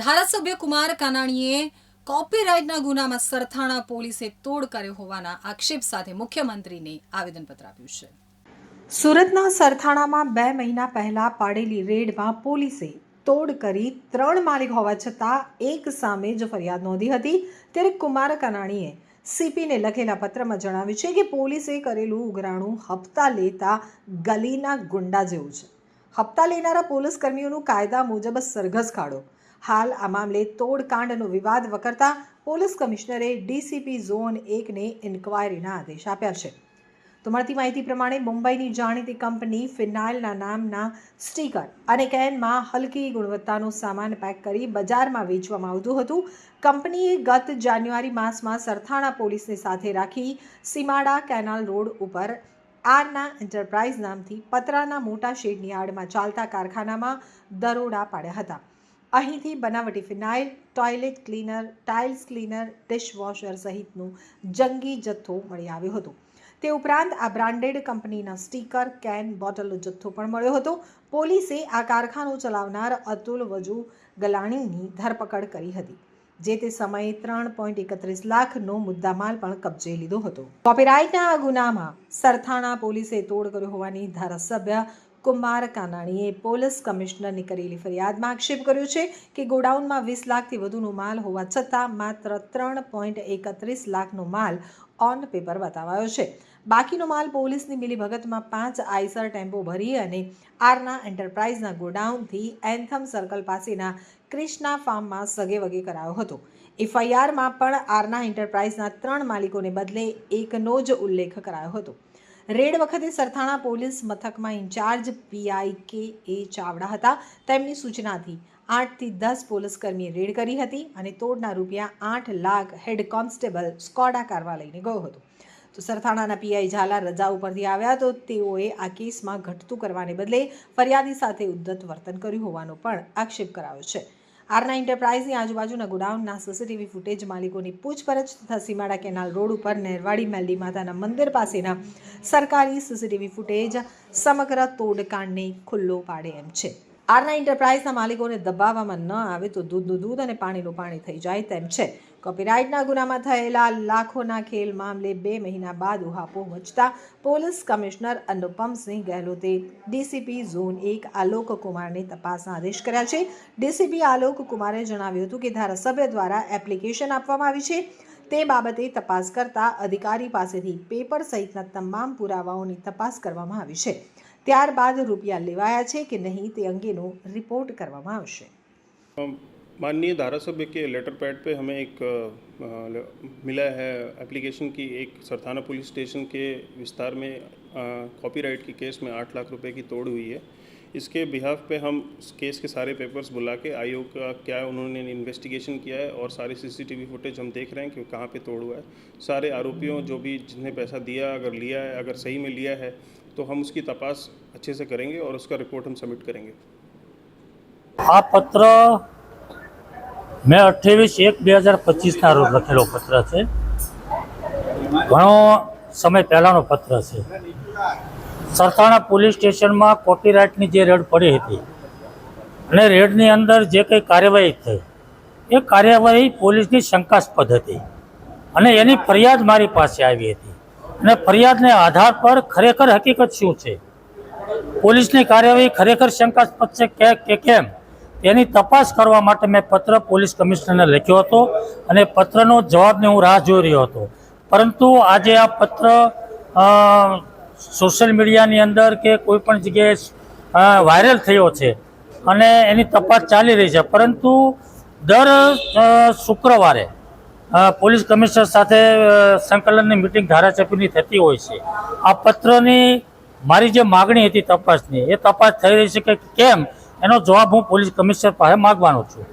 ધારાસભ્ય કુમાર કાનાણીએ કોપીરાઇટના ગુનામાં સરથાણા પોલીસે તોડ કર્યો હોવાના આક્ષેપ સાથે મુખ્યમંત્રીને આવેદનપત્ર આપ્યું છે. સુરતના સરથાણામાં બે મહિના પહેલા પાડેલી રેડમાં પોલીસે તોડ કરી ત્રણ માલિક હોવા છતાં એક સામે જ ફરિયાદ નોંધી હતી. ત્યારે કુમાર કાનાણીએ સીપીને લખેલા પત્રમાં જણાવ્યું છે કે પોલીસે કરેલું ઉઘરાણું હપ્તા લેતા ગલીના ગુંડા જેવું છે. હપ્તા લેનારા પોલીસ કર્મીઓનું કાયદા મુજબ સરઘસ કાઢો. હાલ આ મામલે તોડકાંડનો વિવાદ વકરતા પોલીસ કમિશનરે ડીસીપી ઝોન એકને ઇન્ક્વાયરીના આદેશ આપ્યા છે. તો મળતી માહિતી પ્રમાણે મુંબઈની જાણીતી કંપની ફિનાઇલના નામના સ્ટીકર અને કેનમાં હલકી ગુણવત્તાનો સામાન પેક કરી બજારમાં વેચવામાં આવતું હતું. કંપનીએ ગત જાન્યુઆરી માસમાં સરથાણા પોલીસને સાથે રાખી સીમાડા કેનાલ રોડ ઉપર આરના એન્ટરપ્રાઇઝ નામથી પતરાના મોટા શેડની આડમાં ચાલતા કારખાનામાં દરોડા પાડ્યા હતા. અહીંથી બનાવટી phenyl toilet cleaner, tiles cleaner, dishwasher સહિતનું જંગી જથ્થો મળી આવ્યો હતો. તે ઉપરાંત આ બ્રાન્ડેડ કંપનીના સ્ટીકર, કેન, બોટલનો જથ્થો પણ મળ્યો હતો. પોલીસે આ કારખાનું ચલાવનાર અતુલ વજુ ગલાણીની ધરપકડ કરી હતી, જે તે સમયે ત્રણ પોઈન્ટ એકત્રીસ લાખનો મુદ્દામાલ પણ કબજે લીધો હતો. કોપીરાઇટના ગુનામાં સરથાણા પોલીસે તોડ કર્યો હોવાની ધારાસભ્ય કુમાર કાનાણીએ પોલીસ કમિશનરની કરેલી ફરિયાદમાં આક્ષેપ કર્યો છે કે ગોડાઉનમાં વીસ લાખથી વધુનો માલ હોવા છતાં માત્ર ત્રણ પોઈન્ટ એકત્રીસ લાખનો માલ ઓન પેપર બતાવાયો છે. બાકીનો માલ પોલીસની મિલીભગતમાં પાંચ આઈસર ટેમ્પો ભરી અને આરના એન્ટરપ્રાઇઝના ગોડાઉનથી એન્થમ સર્કલ પાસેના ક્રિષ્ના ફાર્મમાં સગે વગે કરાયો હતો. એફઆઈઆરમાં પણ આરના એન્ટરપ્રાઇઝના ત્રણ માલિકોને બદલે એકનો જ ઉલ્લેખ કરાયો હતો. રેડ વખતે સરથાણા પોલીસ મથકમાં incharge PI K A Chavda હતા. તેમની સૂચનાથી આઠથી દસ પોલીસકર્મીએ રેડ કરી હતી અને તોડના રૂપિયા આઠ લાખ હેડ કોન્સ્ટેબલ સ્કોડા કારવા લઈને ગયો હતો. તો સરથાણાના પીઆઈ ઝાલા રજા ઉપરથી આવ્યા તો તેઓએ આ કેસમાં ઘટતું કરવાને બદલે ફરિયાદી સાથે ઉદ્ધત વર્તન કર્યું હોવાનો પણ આક્ષેપ કરાયો છે. આરના એન્ટરપ્રાઇઝની આજુબાજુના ગોડાઉનના સીસીટીવી ફૂટેજ માલિકોની પૂછપરછ તથા સીમાડા કેનાલ રોડ ઉપર નેરવાડી મેલડી માતાના મંદિર પાસેના સરકારી સીસીટીવી ફૂટેજ સમગ્ર તોડકાંડને ખુલ્લો પાડે એમ છે. આરના એન્ટરપ્રાઇઝના માલિકોને દબાવવામાં ન આવે તો દૂધનું દૂધ અને પાણીનું પાણી થઈ જાય તેમ છે. કોપીરાઇટના ગુનામાં થયેલા લાખોના ખેલ મામલે બે મહિના બાદ ઉહાપો મચતા પોલીસ કમિશનર અનુપમસિંહ ગહેલોતે ડીસીપી ઝોન એક આલોક કુમારને તપાસના આદેશ કર્યા છે. ડીસીપી આલોક કુમારે જણાવ્યું હતું કે ધારાસભ્ય દ્વારા એપ્લિકેશન આપવામાં આવી છે. તે બાબતે તપાસ કરતા અધિકારી પાસેથી પેપર સહિતના તમામ પુરાવાઓની તપાસ કરવામાં આવી છે. ત્યારબાદ રૂપિયા લેવાયા છે કે નહીં તે અંગેનો રિપોર્ટ કરવામાં આવશે माननीय धारासभ्य के लेटर पैड पे हमें एक अ, अ, मिला है एप्लीकेशन की एक सरथाना पुलिस स्टेशन के विस्तार में अ, कॉपीराइट के केस में आठ लाख रुपए की तोड़ हुई है इसके बिहाफ पे हम इस केस के सारे पेपर्स बुला के आयोग का क्या उन्होंने इन्वेस्टिगेशन किया है और सारे सीसीटीवी फुटेज हम देख रहे हैं कि कहाँ पे तोड़ हुआ है सारे आरोपियों जो भी जिसने पैसा दिया अगर लिया है अगर सही में लिया है तो हम उसकी तपास अच्छे से करेंगे और उसका रिपोर्ट हम सबमिट करेंगे આ પત્ર મેં અઠ્યાવીસ એક બે હજાર પચીસના રોજ લખેલો પત્ર છે ઘણો સમય પહેલાંનો પત્ર છે સરથાણા પોલીસ સ્ટેશનમાં કોપીરાઇટની જે રેડ પડી હતી અને રેડની અંદર જે કંઈ કાર્યવાહી થઈ એ કાર્યવાહી પોલીસની શંકાસ્પદ હતી અને એની ફરિયાદ મારી પાસે આવી હતી અને ફરિયાદને આધાર પર ખરેખર હકીકત શું છે? પોલીસની કાર્યવાહી ખરેખર શંકાસ્પદ છે કે કે કેમ? તેની તપાસ કરવા માટે મેં પત્ર પોલીસ કમિશનરને લખ્યો હતો અને પત્રનો જવાબને હું રાહ જોઈ રહ્યો હતો. પરંતુ આજે આ પત્ર સોશિયલ મીડિયાની અંદર કે કોઈ પણ જગ્યાએ વાયરલ થયો છે અને એની તપાસ ચાલી રહી છે. પરંતુ દર શુક્રવારે પોલીસ કમિશનર સાથે સંકલનની મિટિંગ ધારાસભ્યની થતી હોય છે. આ પત્રની મારી જે માગણી હતી તપાસની, એ તપાસ થઈ રહી છે કે કેમ? એનો જવાબ હું પોલીસ કમિશનર પાસે માગવાનો છું.